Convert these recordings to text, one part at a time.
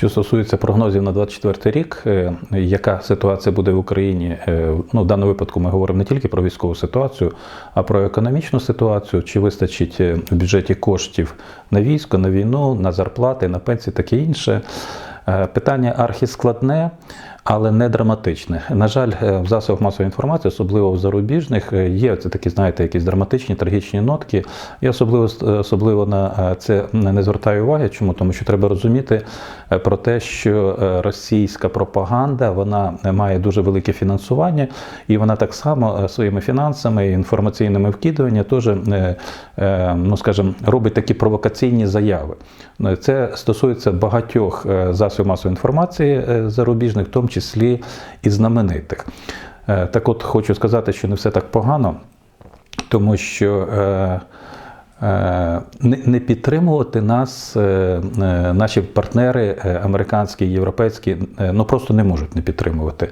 Що стосується прогнозів на 24 рік, е, яка ситуація буде в Україні? Е, Ну, в даному випадку ми говоримо не тільки про військову ситуацію, а про економічну ситуацію. Чи вистачить е, в бюджеті коштів на військо, на війну, на зарплати, на пенсії, таке інше. Питання архіскладне, але не драматичне. На жаль, е, в засобах масової інформації, особливо в зарубіжних, е, є це такі, знаєте, якісь драматичні, трагічні нотки. Я особливо особливо на е, це не звертаю уваги. Чому? Тому що треба розуміти е, про те, що е, російська пропаганда вона має дуже велике фінансування, і вона так само е, своїми фінансами і інформаційними вкидуваннями теж, е, е, ну скажімо, робить такі провокаційні заяви. Е, Це стосується багатьох е, засобів масової інформації е, зарубіжних, в тому числі і знаменитих. Е, Так от хочу сказати, що не все так погано, тому що е, е, не підтримувати нас наші партнери американські, європейські, е, ну просто не можуть не підтримувати.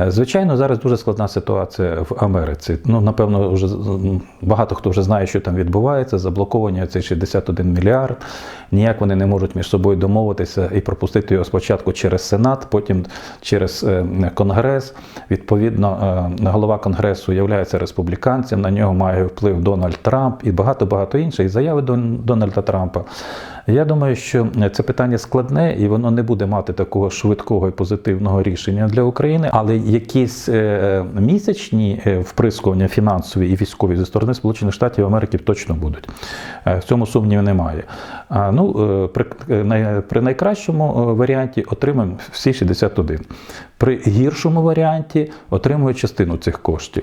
Е, Звичайно, зараз дуже складна ситуація в Америці. Ну, напевно, вже багато хто вже знає, що там відбувається. Заблоковані цей 61 мільярд. Ніяк вони не можуть між собою домовитися і пропустити його спочатку через Сенат, потім через е, Конгрес. Відповідно, е, голова Конгресу є республіканцем, на нього має вплив Дональд Трамп і багато-багато інших і заяви Дональда Трампа. Я думаю, що це питання складне і воно не буде мати такого швидкого і позитивного рішення для України, але якісь е, місячні е, вприскування фінансові і військові зі сторони Сполучених Штатів Америки точно будуть. Е, В цьому сумніву немає. Ну, е, при, е, найкращому е, варіанті отримаємо всі 61. При гіршому варіанті отримує частину цих коштів.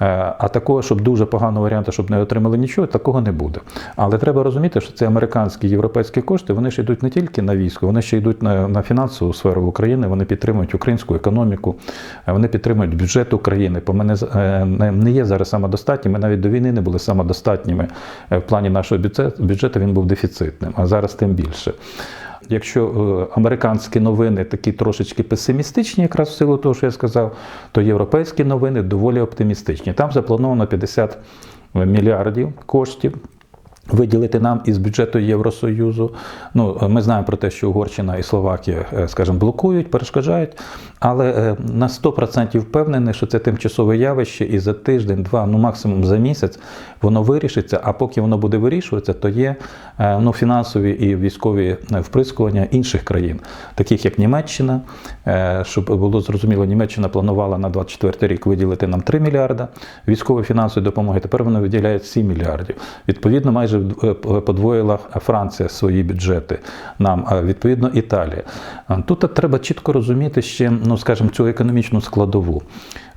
Е, А такого, щоб дуже поганого варіанту, щоб не отримали нічого, такого не буде. Але треба розуміти, що це американські європейські кошти, вони ж йдуть не тільки на військо, вони ще йдуть на, на фінансову сферу України, вони підтримують українську економіку, е, вони підтримують бюджет України. Бо ми не, е, не, є зараз самодостатніми, ми навіть до війни не були самодостатніми в плані нашого бюджету він був дефіцитним, а зараз тим більше. Якщо е, американські новини такі трошечки песимістичні, якраз в силу того, що я сказав, то європейські новини доволі оптимістичні. Там заплановано 50 мільярдів коштів. Виділити нам із бюджету Євросоюзу. Ну, ми знаємо про те, що Угорщина і Словакія, е, скажімо, блокують, перешкоджають, але е, на 100% впевнений, що це тимчасове явище, і за тиждень, два, ну максимум за місяць воно вирішиться. А поки воно буде вирішуватися, то є е, ну, фінансові і військові е, вприскування інших країн, таких як Німеччина. Е, Щоб було зрозуміло, Німеччина планувала на 24 рік виділити нам 3 мільярда військової фінансової допомоги. Тепер вони виділяють 7 мільярдів. Відповідно, майже е, подвоїла Франція свої бюджети нам, відповідно Італія. Тут треба чітко розуміти ще, ну скажімо, цю економічну складову.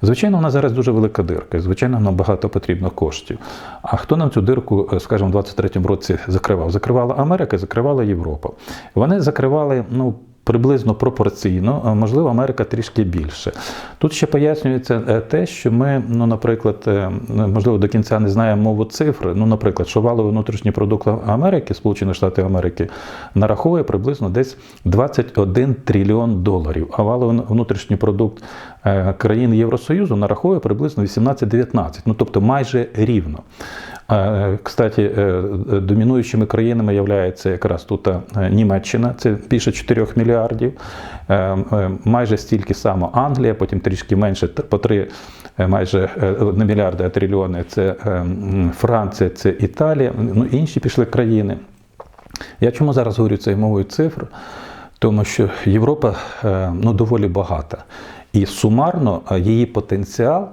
Звичайно, вона зараз дуже велика дирка, звичайно, нам багато потрібно коштів. А хто нам цю дирку, е, скажімо, в 23-му році закривав? Закривала Америка, закривала Європа. Вони закривали, ну. Приблизно пропорційно, а, можливо, Америка трішки більше. Тут ще пояснюється е, те, що ми, ну, наприклад, е, можливо, до кінця не знаємо мову цифр. Ну, наприклад, що валовий внутрішній продукт Америки, Сполучених Штатів Америки, нараховує приблизно десь 21 трильйон доларів, а валовий внутрішній продукт е, країн Євросоюзу нараховує приблизно 18-19, ну тобто майже рівно. Е, Кстати, е, домінуючими країнами являється якраз тут е, Німеччина, це більше 4 мільярдів, е, е, майже стільки само Англія, потім трішки менше, по 3 е, майже е, не мільярди, а трильйони. Це е, Франція, це Італія, ну інші пішли країни. Я чому зараз говорю цією мовою цифр? Тому що Європа е, ну, доволі багата. І сумарно е, її потенціал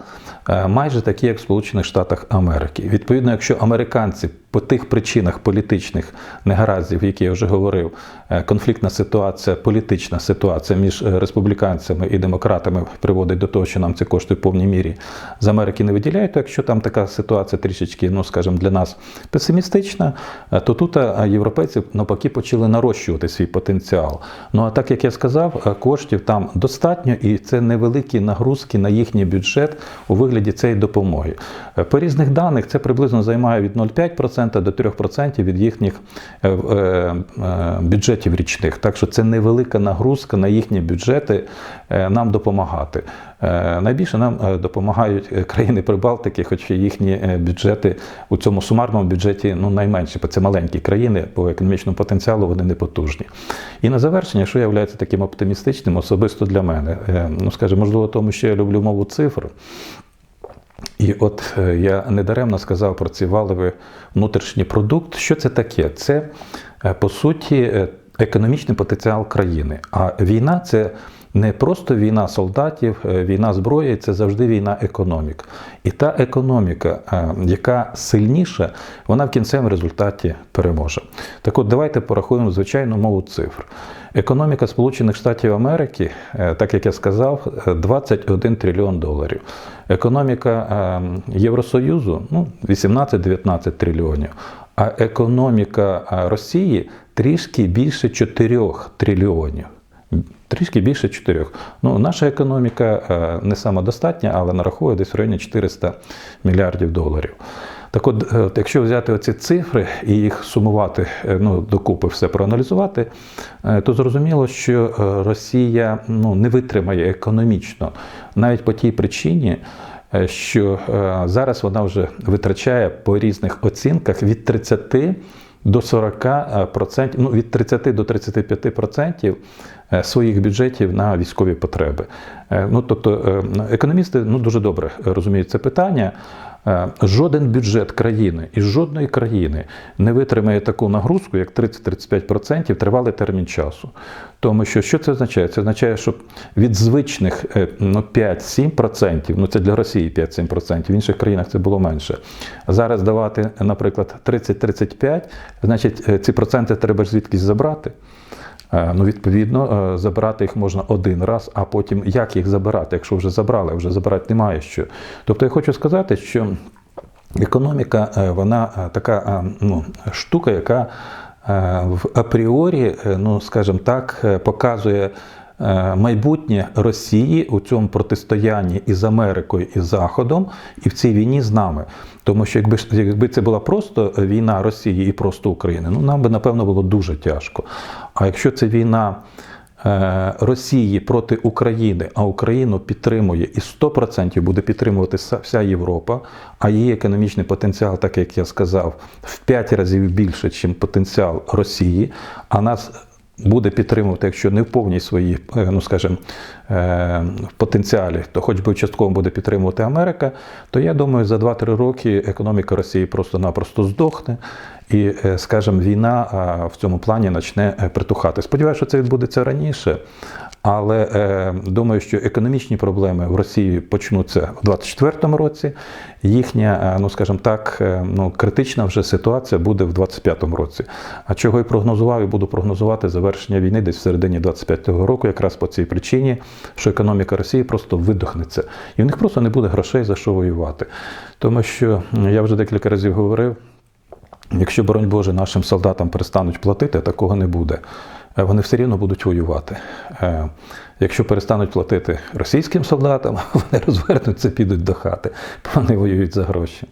е, майже такий, як в Сполучених Штатах Америки. Відповідно, якщо американці по тих причинах політичних негараздів, які я вже говорив, е, конфліктна ситуація, політична ситуація між е, республіканцями і демократами приводить до того, що нам ці кошти в повній мірі з Америки не виділяють, то якщо там така ситуація трішечки, ну скажімо, для нас песимістична, е, то тут європейці навпаки почали нарощувати свій потенціал. Ну а так як я сказав, коштів там достатньо, і це невеликі нагрузки на їхній бюджет у вигляді цієї допомоги. По різних даних це приблизно займає від 0,5% 1,5% до 3% від їхніх е, е, е, бюджетів річних. Так що це невелика нагрузка на їхні бюджети нам допомагати. Найбільше нам допомагають країни Прибалтики, хоч їхні бюджети у цьому сумарному бюджеті ну, найменші, бо це маленькі країни по економічному потенціалу вони не потужні. І на завершення, що є таким оптимістичним, особисто для мене, ну скажімо, можливо, тому що я люблю мову цифр. І от е, я недаремно сказав про ці валовий внутрішній продукт. Що це таке? Це е, по суті е, економічний потенціал країни. А війна це не просто війна солдатів, війна зброї, це завжди війна економік. І та економіка, яка сильніша, вона в кінцевому результаті переможе. Так от давайте порахуємо звичайну мову цифр. Економіка Сполучених Штатів Америки, е, так як я сказав, е, 21 трильйон доларів. Економіка е, Євросоюзу ну, 18-19 трильйонів. А економіка е, Росії трішки більше 4 трильйонів. Трішки більше 4. Ну, наша економіка е, не самодостатня, але нараховує десь в районі 400 мільярдів доларів. Так от, е, от якщо взяти оці цифри і їх сумувати, е, ну, докупи все проаналізувати, е, то зрозуміло, що Росія ну, не витримає економічно навіть по тій причині, що зараз вона вже витрачає по різних оцінках від 30 до 40%, ну, від 30 до 35% е, своїх бюджетів на військові потреби. Ну, тобто, економісти ну, дуже добре розуміють це питання. Е, Жоден бюджет країни і жодної країни не витримає таку нагрузку, як 30-35% тривалий термін часу. Тому що що це означає? Це означає, що від звичних е, ну, 5-7%, ну це для Росії 5-7%, в інших країнах це було менше. Зараз давати, наприклад, 30-35, значить е, ці проценти треба ж звідкись забрати. Е, Ну, відповідно, е, забирати їх можна один раз, а потім як їх забирати, якщо вже забрали, вже забирати немає що. Тобто я хочу сказати, що економіка е, вона така ну, штука, яка в апріорі, ну скажімо так, показує. Е, Майбутнє Росії у цьому протистоянні із Америкою і Заходом, і в цій війні з нами. Тому що якби якби це була просто війна Росії і просто України, ну нам би напевно було дуже тяжко. А якщо це війна е, Росії проти України, а Україну підтримує і 100% буде підтримувати вся- вся Європа, а її економічний потенціал, так як я сказав, в 5 разів більше, ніж потенціал Росії, а нас буде підтримувати, якщо не в повній своїй, е, ну скажімо, е, потенціалі, то хоч би частково буде підтримувати Америка, то я думаю, за 2-3 роки економіка Росії просто-напросто здохне. І, е, скажімо, війна в цьому плані почне притухати. Сподіваюся, що це відбудеться раніше, але е, думаю, що економічні проблеми в Росії почнуться в 2024 році. Їхня, е, ну скажімо так, е, ну критична вже ситуація буде в 2025 році. А чого і прогнозував, і буду прогнозувати завершення війни десь в середині 2025 року, якраз по цій причині, що економіка Росії просто видохнеться, і в них просто не буде грошей за що воювати. Тому що я вже декілька разів говорив. Якщо, боронь Боже, нашим солдатам перестануть платити, такого не буде. Е, Вони все рівно будуть воювати. Е, Якщо перестануть платити російським солдатам, вони розвернуться, підуть до хати, вони воюють за гроші.